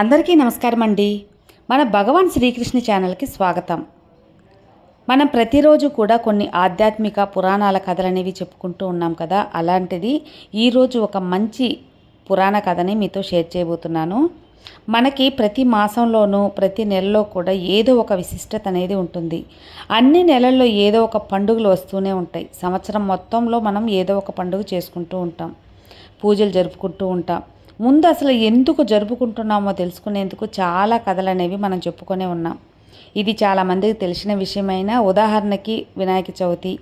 అందరికీ నమస్కారం అండి. మన భగవాన్ శ్రీకృష్ణ ఛానల్కి స్వాగతం. మనం ప్రతిరోజు కూడా కొన్ని ఆధ్యాత్మిక పురాణాల కథలు అనేవి చెప్పుకుంటూ ఉన్నాం కదా. అలాంటిది ఈరోజు ఒక మంచి పురాణ కథని మీతో షేర్ చేయబోతున్నాను. మనకి ప్రతి మాసంలోనూ ప్రతి నెలలో కూడా ఏదో ఒక విశిష్టత అనేది ఉంటుంది. అన్ని నెలల్లో ఏదో ఒక పండుగలు వస్తూనే ఉంటాయి. సంవత్సరం మొత్తంలో మనం ఏదో ఒక పండుగ చేసుకుంటూ ఉంటాం. పూజలు జరుపుకుంటూ ఉంటాం. ముందు అసలు ఎందుకు జరుపుకుంటున్నామో తెలుసుకునేందుకు చాలా కథలు అనేవి మనం చెప్పుకొనే ఉన్నాం. ఇది చాలామందికి తెలిసిన విషయమైన ఉదాహరణకి వినాయక చవితి.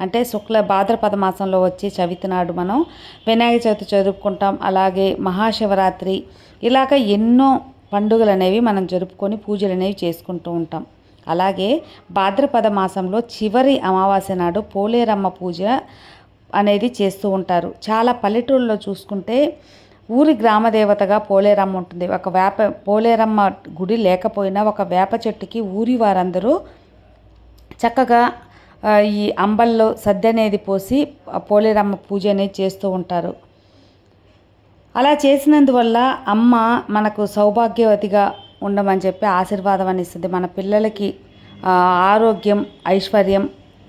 అంటే శుక్ల భాద్రపద మాసంలో వచ్చే చవితి నాడు మనం వినాయక చవితి జరుపుకుంటాం. అలాగే మహాశివరాత్రి. ఇలాగ ఎన్నో పండుగలు అనేవి మనం జరుపుకొని పూజలు అనేవి చేసుకుంటూ ఉంటాం. అలాగే భాద్రపద మాసంలో చివరి అమావాస్య నాడు పోలేరమ్మ పూజ అనేది చేస్తూ ఉంటారు. చాలా పల్లెటూళ్ళలో చూసుకుంటే ఊరి గ్రామ దేవతగా పోలేరమ్మ ఉంటుంది. ఒక వేప పోలేరమ్మ గుడి లేకపోయినా ఒక వేప చెట్టుకి ఊరి వారందరూ చక్కగా ఈ అంబల్లో సద్ది అనేది పోసి పోలేరమ్మ పూజ అనేది చేస్తూ ఉంటారు. అలా చేసినందువల్ల అమ్మ మనకు సౌభాగ్యవతిగా ఉండమని చెప్పి ఆశీర్వాదం అని ఇస్తుంది మన పిల్లలకి ఆరోగ్యం ఐశ్వర్యం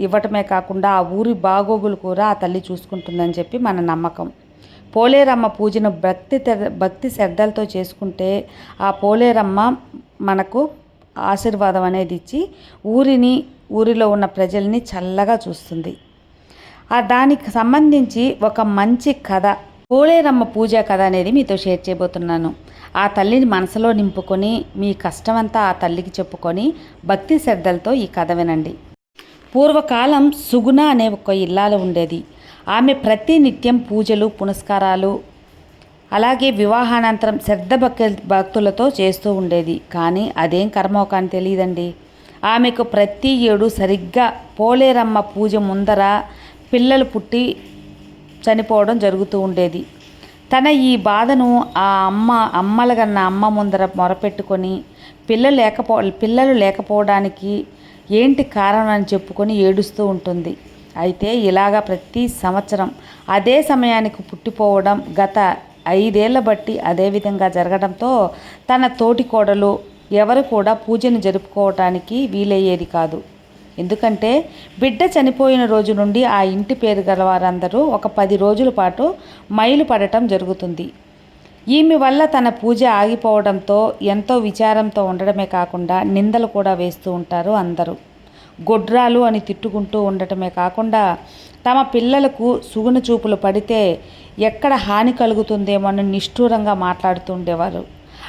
ఇవ్వటమే కాకుండా ఆ ఊరి బాగోగులు కూడా ఆ తల్లి చూసుకుంటుందని చెప్పి మన నమ్మకం. పోలేరమ్మ పూజను భక్తి భక్తి శ్రద్ధలతో చేసుకుంటే ఆ పోలేరమ్మ మనకు ఆశీర్వాదం అనేది ఇచ్చి ఊరిని ఊరిలో ఉన్న ప్రజల్ని చల్లగా చూస్తుంది. ఆ దానికి సంబంధించి ఒక మంచి కథ పోలేరమ్మ పూజ కథ అనేది మీతో షేర్ చేయబోతున్నాను. ఆ తల్లిని మనసులో నింపుకొని మీ కష్టమంతా ఆ తల్లికి చెప్పుకొని భక్తి శ్రద్ధలతో ఈ కథ వినండి. పూర్వకాలం సుగుణ అనే ఒక ఇల్లాలు ఉండేది. ఆమె ప్రతి నిత్యం పూజలు పునస్కారాలు అలాగే వివాహానంతరం శ్రద్ధ భక్ భక్తులతో చేస్తూ ఉండేది. కానీ అదేం కర్మో కానీ తెలియదండి. ఆమెకు ప్రతి ఏడు సరిగ్గా పోలేరమ్మ పూజ ముందర పిల్లలు పుట్టి చనిపోవడం జరుగుతూ ఉండేది. తన ఈ బాధను ఆ అమ్మ అమ్మల అమ్మ ముందర మొరపెట్టుకొని పిల్లలు లేకపో పిల్లలు లేకపోవడానికి ఏంటి కారణం అని చెప్పుకొని ఏడుస్తూ ఉంటుంది. అయితే ఇలాగ ప్రతి సంవత్సరం అదే సమయానికి పుట్టిపోవడం గత ఐదేళ్ళ బట్టి అదే విధంగా జరగడంతో తన తోటి కోడలు ఎవరు కూడా పూజను జరుపుకోవటానికి వీలయ్యేది కాదు. ఎందుకంటే బిడ్డ చనిపోయిన రోజు నుండి ఆ ఇంటి పేరు గల వారందరూ ఒక పది రోజుల పాటు మైలు పడటం జరుగుతుంది. ఈమె వల్ల తన పూజ ఆగిపోవడంతో ఎంతో విచారంతో ఉండడమే కాకుండా నిందలు కూడా వేస్తూ ఉంటారు అందరూ. గొడ్రాలు అని తిట్టుకుంటూ ఉండటమే కాకుండా తమ పిల్లలకు సుగుణ చూపులు పడితే ఎక్కడ హాని కలుగుతుందేమోనని నిష్ఠూరంగా మాట్లాడుతూ ఉండేవారు.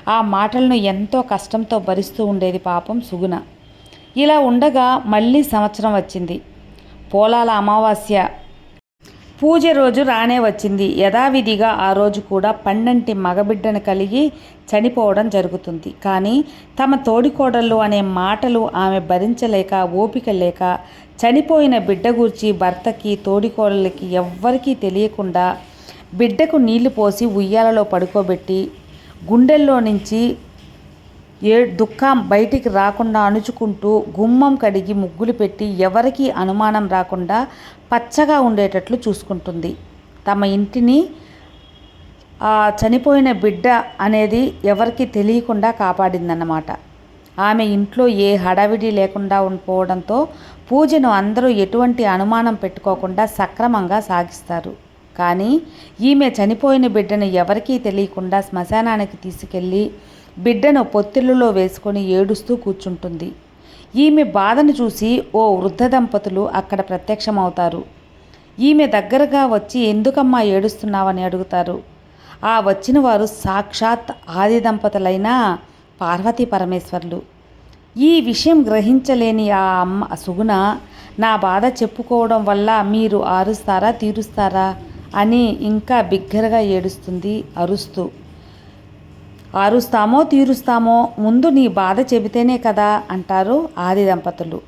ఆ మాటలను ఎంతో కష్టంతో భరిస్తూ ఉండేది పాపం సుగుణ. ఇలా ఉండగా మళ్ళీ సంవత్సరం వచ్చింది. పోలాల అమావాస్య పూజ రోజు రానే వచ్చింది. యథావిధిగా ఆ రోజు కూడా పన్నెంటి మగబిడ్డను కలిగి చనిపోవడం జరుగుతుంది. కానీ తమ తోడికోడళ్ళు అనే మాటలు ఆమె భరించలేక ఓపిక లేక చనిపోయిన బిడ్డ గూర్చి భర్తకి తోడికోడళ్ళకి ఎవ్వరికీ తెలియకుండా బిడ్డకు నీళ్ళు పోసి ఉయ్యాలలో పడుకోబెట్టి గుండెల్లో నుంచి ఏ దుఃఖం బయటికి రాకుండా అణుచుకుంటూ గుమ్మం కడిగి ముగ్గులు పెట్టి ఎవరికీ అనుమానం రాకుండా పచ్చగా ఉండేటట్లు చూసుకుంటుంది. తమ ఇంటిని ఆ చనిపోయిన బిడ్డ అనేది ఎవరికి తెలియకుండా కాపాడిందన్నమాట. ఆమె ఇంట్లో ఏ హడావిడి లేకుండా ఉండిపోవడంతో పూజను అందరూ ఎటువంటి అనుమానం పెట్టుకోకుండా సక్రమంగా సాగిస్తారు. కానీ ఈమె చనిపోయిన బిడ్డను ఎవరికీ తెలియకుండా శ్మశానానికి తీసుకెళ్ళి బిడ్డను పొత్తిళ్ళలో వేసుకొని ఏడుస్తూ కూర్చుంటుంది. ఈమె బాధను చూసి ఓ వృద్ధ దంపతులు అక్కడ ప్రత్యక్షమవుతారు. ఈమె దగ్గరగా వచ్చి ఎందుకమ్మా ఏడుస్తున్నావని అడుగుతారు. ఆ వచ్చిన వారు సాక్షాత్ ఆది దంపతులైన పార్వతీ పరమేశ్వర్లు. ఈ విషయం గ్రహించలేని ఆ అమ్మ సుగుణ నా బాధ చెప్పుకోవడం వల్ల మీరు ఆరుస్తారా తీరుస్తారా అని ఇంకా బిగ్గరగా ఏడుస్తుంది అరుస్తూ. ఆరుస్తామో తీరుస్తామో ముందు నీ బాధ చెబితేనే కదా అంటారు ఆది దంపతులు.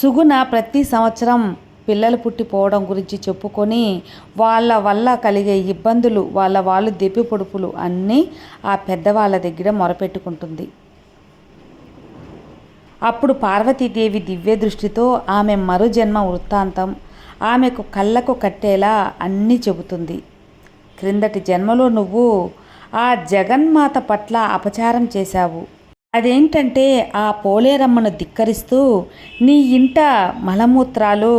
సుగుణ ప్రతి సంవత్సరం పిల్లలు పుట్టిపోవడం గురించి చెప్పుకొని వాళ్ళ వల్ల కలిగే ఇబ్బందులు వాళ్ళ వాళ్ళు దెప్పి పొడుపులు అన్నీ ఆ పెద్దవాళ్ళ దగ్గర మొరపెట్టుకుంటుంది. అప్పుడు పార్వతీదేవి దివ్య దృష్టితో ఆమె మరో జన్మ వృత్తాంతం ఆమెకు కళ్ళకు కట్టేలా అన్నీ చెబుతుంది. క్రిందటి జన్మలో నువ్వు ఆ జగన్మాత పట్ల అపచారం చేశావు. అదేంటంటే ఆ పోలేరమ్మను ధిక్కరిస్తూ నీ ఇంట మలమూత్రాలు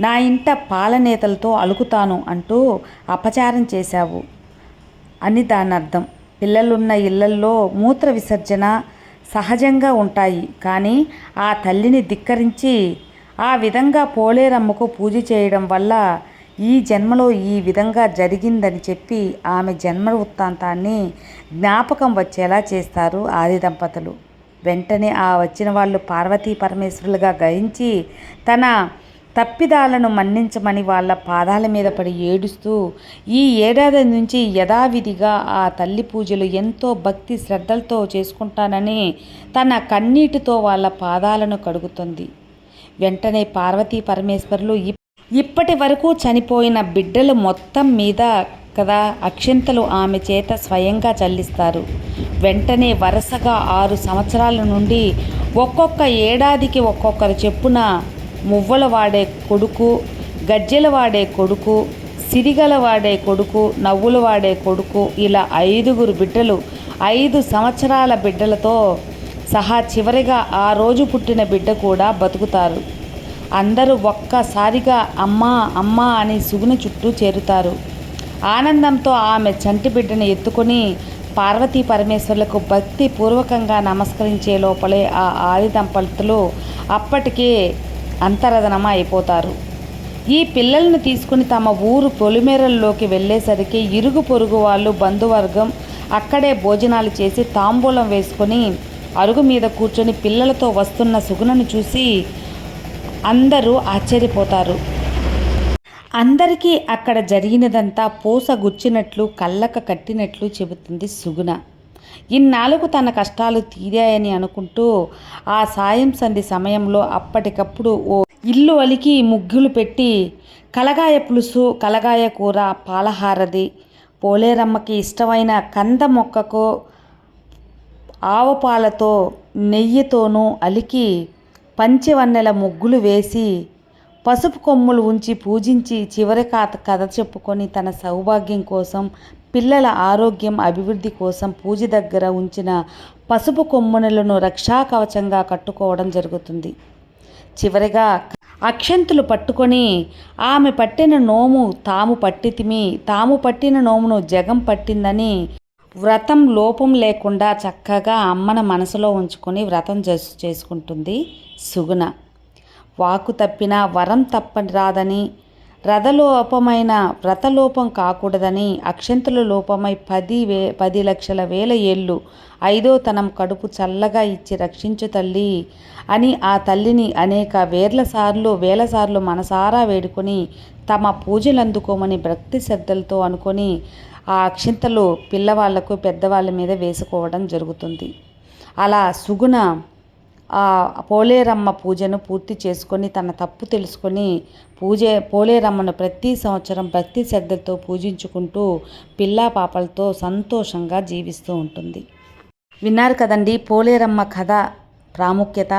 నా ఇంట పాలనేతలతో అలుకుతాను అంటూ అపచారం చేశావు. అని దాని అర్థం పిల్లలున్న ఇళ్ళల్లో మూత్ర విసర్జన సహజంగా ఉంటాయి. కానీ ఆ తల్లిని ధిక్కరించి ఆ విధంగా పోలేరమ్మకు పూజ చేయడం వల్ల ఈ జన్మలో ఈ విధంగా జరిగిందని చెప్పి ఆమె జన్మ వృత్తాంతాన్ని జ్ఞాపకం వచ్చేలా చేస్తారు ఆది దంపతులు. వెంటనే ఆ వచ్చిన వాళ్ళు పార్వతీ పరమేశ్వరులుగా గ్రహించి తన తప్పిదాలను మన్నించమని వాళ్ళ పాదాల మీద పడి ఏడుస్తూ ఈ ఏడాది నుంచి యథావిధిగా ఆ తల్లి పూజలు ఎంతో భక్తి శ్రద్ధలతో చేసుకుంటానని తన కన్నీటితో వాళ్ళ పాదాలను కడుగుతుంది. వెంటనే పార్వతీ పరమేశ్వరులు ఇప్పటి వరకు చనిపోయిన బిడ్డలు మొత్తం మీద కదా అక్షింతలు ఆమె చేత స్వయంగా చల్లిస్తారు. వెంటనే వరుసగా ఆరు సంవత్సరాల నుండి ఒక్కొక్క ఏడాదికి ఒక్కొక్కరు చెప్పున మువ్వల వాడే కొడుకు గజ్జెల వాడే కొడుకు సిరిగల వాడే కొడుకు నవ్వులు వాడే కొడుకు ఇలా ఐదుగురు బిడ్డలు ఐదు సంవత్సరాల బిడ్డలతో సహా చివరిగా ఆ రోజు పుట్టిన బిడ్డ కూడా బతుకుతారు. అందరూ ఒక్కసారిగా అమ్మా అమ్మా అని సుగుణ చుట్టూ చేరుతారు. ఆనందంతో ఆమె చంటి బిడ్డను ఎత్తుకొని పార్వతీ పరమేశ్వర్లకు భక్తి పూర్వకంగా నమస్కరించే లోపలే ఆ ఆది దంపతులు అప్పటికే అంతరధనమ అయిపోతారు. ఈ పిల్లలను తీసుకుని తమ ఊరు పొలిమేరల్లోకి వెళ్ళేసరికి ఇరుగు పొరుగు వాళ్ళు బంధువర్గం అక్కడే భోజనాలు చేసి తాంబూలం వేసుకొని అరుగు మీద కూర్చొని పిల్లలతో వస్తున్న సుగుణను చూసి అందరూ ఆశ్చర్యపోతారు. అందరికీ అక్కడ జరిగినదంతా పూస గుచ్చినట్లు కళ్ళక కట్టినట్లు చెబుతుంది సుగుణ. ఇన్నాళ్ళకు తన కష్టాలు తీరాయని అనుకుంటూ ఆ సాయం సంధి సమయంలో అప్పటికప్పుడు ఓ ఇల్లు అలికి ముగ్గులు పెట్టి కలగాయ పులుసు కలగాయ కూర పాలహారది పోలేరమ్మకి ఇష్టమైన కంద మొక్కకు ఆవపాలతో నెయ్యితోనూ అలికి పంచివన్నెల ముగ్గులు వేసి పసుపు కొమ్ములు ఉంచి పూజించి చివరి కథ కథ చెప్పుకొని తన సౌభాగ్యం కోసం పిల్లల ఆరోగ్యం అభివృద్ధి కోసం పూజ దగ్గర ఉంచిన పసుపు కొమ్మునలను రక్షా కవచంగా కట్టుకోవడం జరుగుతుంది. చివరిగా అక్షంతులు పట్టుకొని ఆమె పట్టిన నోము తాము పట్టితిమి తాము పట్టిన నోమును జగం పట్టిందని వ్రతం లోపం లేకుండా చక్కగా అమ్మన మనసులో ఉంచుకొని వ్రతం చేసుకుంటుంది సుగుణ. వాకు తప్పిన వరం తప్పని రాదని రథలోపమైన వ్రతలోపం కాకూడదని అక్షంతుల లోపమై పది వే పది లక్షల వేల ఏళ్ళు ఐదో తనం కడుపు చల్లగా ఇచ్చి రక్షించు తల్లి అని ఆ తల్లిని అనేక వేర్ల సార్లు వేల సార్లు మనసారా వేడుకొని తమ పూజలు అందుకోమని భక్తి శ్రద్ధలతో అనుకొని ఆ అక్షింతలు పిల్లవాళ్ళకు పెద్దవాళ్ళ మీద వేసుకోవడం జరుగుతుంది. అలా సుగుణ ఆ పోలేరమ్మ పూజను పూర్తి చేసుకొని తన తప్పు తెలుసుకొని పూజ పోలేరమ్మను ప్రతి సంవత్సరం భక్తి శ్రద్ధతో పూజించుకుంటూ పిల్లా పాపలతో సంతోషంగా జీవిస్తూ ఉంటుంది. విన్నారు కదండి పోలేరమ్మ కథ ప్రాముఖ్యత?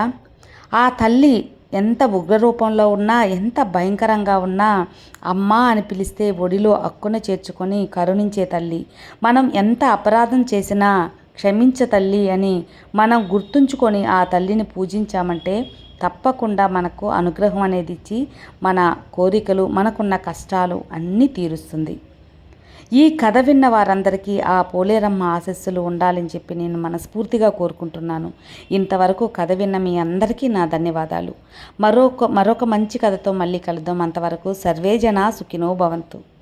ఆ తల్లి ఎంత ఉగ్రరూపంలో ఉన్నా ఎంత భయంకరంగా ఉన్నా అమ్మ అని పిలిస్తే ఒడిలో అక్కున చేర్చుకొని కరుణించే తల్లి. మనం ఎంత అపరాధం చేసినా క్షమించ తల్లి అని మనం గుర్తుంచుకొని ఆ తల్లిని పూజించామంటే తప్పకుండా మనకు అనుగ్రహం అనేది ఇచ్చి మన కోరికలు మనకున్న కష్టాలు అన్నీ తీరుస్తుంది. ఈ కథ విన్న వారందరికీ ఆ పోలేరమ్మ ఆశస్సులు ఉండాలని చెప్పి నేను మనస్ఫూర్తిగా కోరుకుంటున్నాను. ఇంతవరకు కథ విన్న మీ అందరికీ నా ధన్యవాదాలు. మరొక మరొక మంచి కథతో మళ్ళీ కలుద్దాం. అంతవరకు సర్వేజన సుఖినో భవంతు.